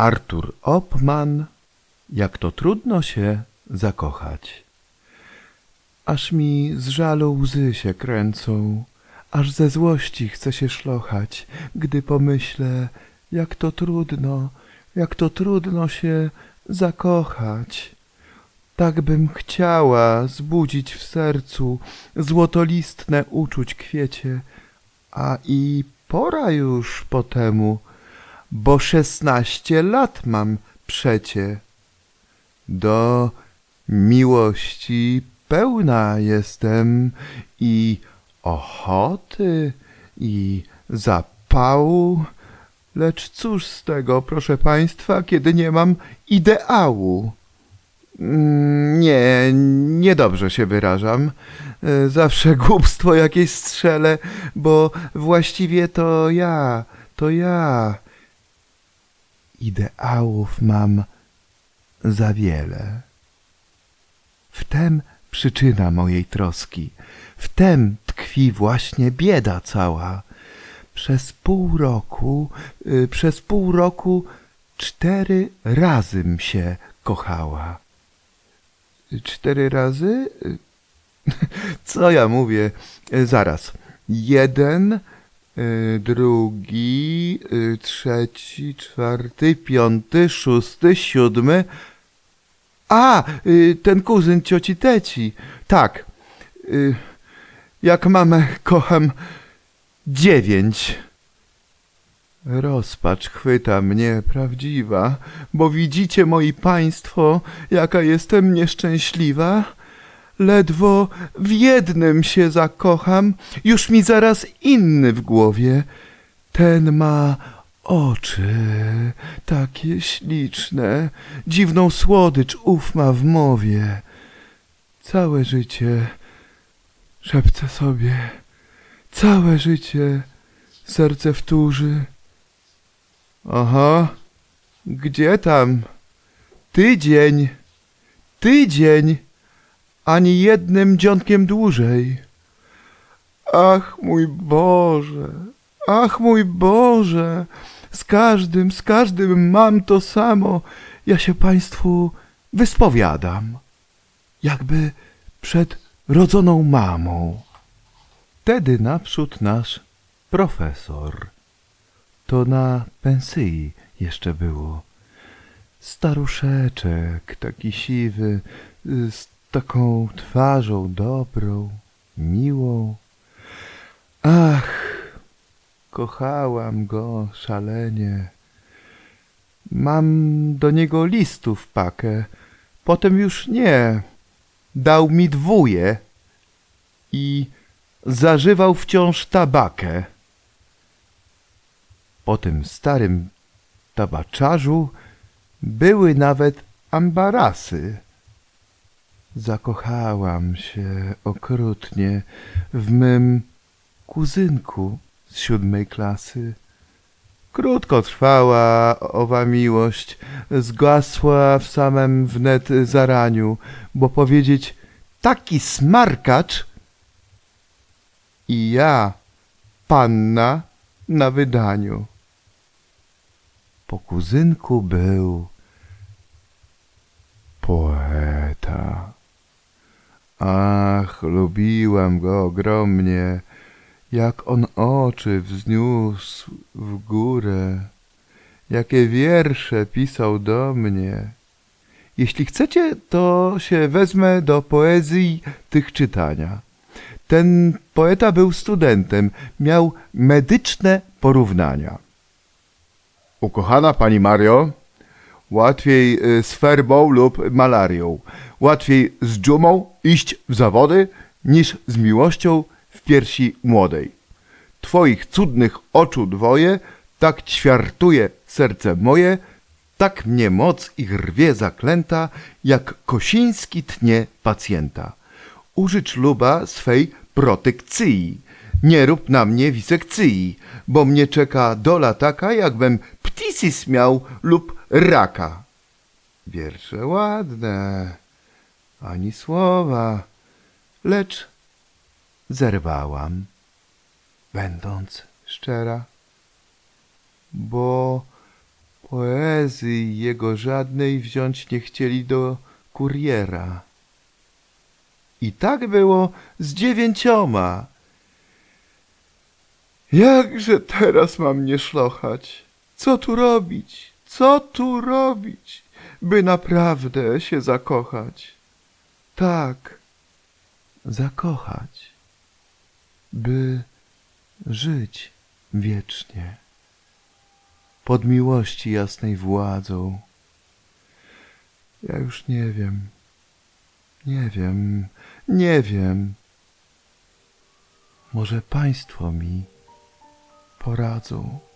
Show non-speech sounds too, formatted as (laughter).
Artur Opman, jak to trudno się zakochać. Aż mi z żalu łzy się kręcą, aż ze złości chce się szlochać, gdy pomyślę, jak to trudno, jak to trudno się zakochać. Tak bym chciała zbudzić w sercu złotolistne uczuć kwiecie, a i pora już po temu, bo szesnaście lat mam przecie. Do miłości pełna jestem i ochoty, i zapału, lecz cóż z tego, proszę państwa, kiedy nie mam ideału? Mm, Nie, niedobrze się wyrażam. E, Zawsze (laughs) głupstwo jakieś strzelę, bo właściwie to ja, to ja. Ideałów mam za wiele. Wtem przyczyna mojej troski, wtem tkwi właśnie bieda cała. Przez pół roku, y, przez pół roku cztery razym się kochała. Cztery razy? (laughs) Co ja mówię? E, Zaraz. Jeden, y, drugi, y, trzeci, czwarty, piąty, szósty, siódmy. A, y, ten kuzyn cioci Teci. Tak. Y, Jak mamę kocham dziewięć. Rozpacz chwyta mnie prawdziwa, bo widzicie, moi państwo, jaka jestem nieszczęśliwa. Ledwo w jednym się zakocham, już mi zaraz inny w głowie. Ten ma oczy takie śliczne, dziwną słodycz ów ma w mowie. Całe życie, szepcę sobie, całe życie serce wtórzy. Aha, gdzie tam? Tydzień, tydzień, ani jednym dzionkiem dłużej. Ach, mój Boże, ach, mój Boże, z każdym, z każdym mam to samo. Ja się Państwu wyspowiadam, jakby przed rodzoną mamą. Wtedy naprzód nasz profesor. To na pensyi jeszcze było. Staruszeczek, taki siwy, taką twarzą dobrą, miłą. Ach, kochałam go szalenie. Mam do niego listów pakę, potem już nie. Dał mi dwóje i zażywał wciąż tabakę. Po tym starym tabaczarzu były nawet ambarasy. Zakochałam się okrutnie w mym kuzynku z siódmej klasy. Krótko trwała owa miłość, zgasła w samym wnet zaraniu, bo powiedzieć taki smarkacz i ja, panna, na wydaniu. Po kuzynku był poeta. Ach, lubiłam go ogromnie, jak on oczy wzniósł w górę, jakie wiersze pisał do mnie. Jeśli chcecie, to się wezmę do poezji tych czytania. Ten poeta był studentem, miał medyczne porównania. Ukochana pani Mario, łatwiej y, z ferbą lub malarią, łatwiej z dżumą iść w zawody, niż z miłością w piersi młodej. Twoich cudnych oczu dwoje, tak ćwiartuje serce moje, tak mnie moc ich rwie zaklęta, jak Kosiński tnie pacjenta. Użycz luba swej protekcji. Nie rób na mnie wisekcji, bo mnie czeka dola taka, jakbym ptisis miał lub raka. Wiersze ładne, ani słowa, lecz zerwałam, będąc szczera, bo Poezji jego żadnej wziąć nie chcieli do kuriera. I tak było z dziewięcioma. Jakże teraz mam nie szlochać? Co tu robić? Co tu robić, by naprawdę się zakochać? Tak, zakochać, by żyć wiecznie pod miłości jasnej władzą. Ja już nie wiem, nie wiem, nie wiem. Może państwo mi poradzą.